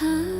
啊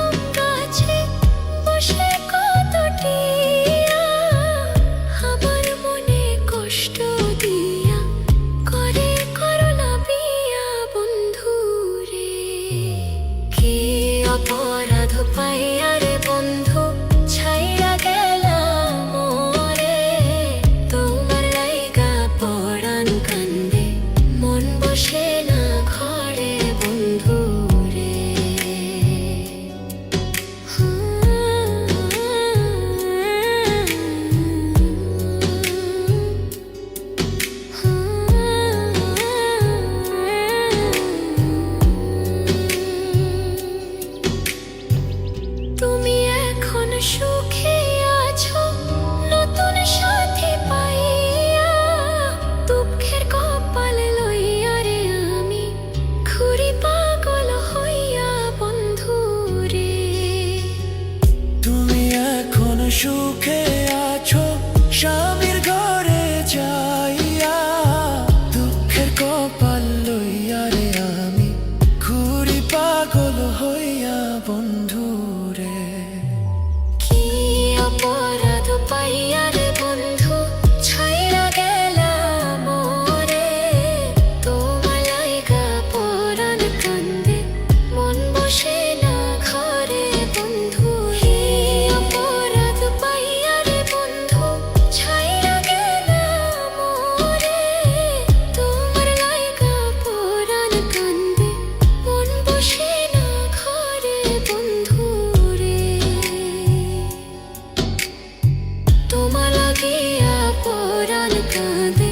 দেখিয়া পরাণ কাঁদে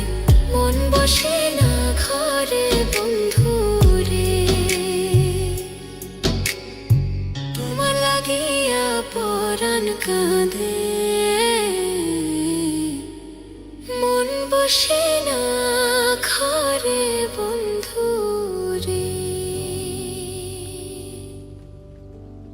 মন বসে না ঘরে মন বসে না বন্ধু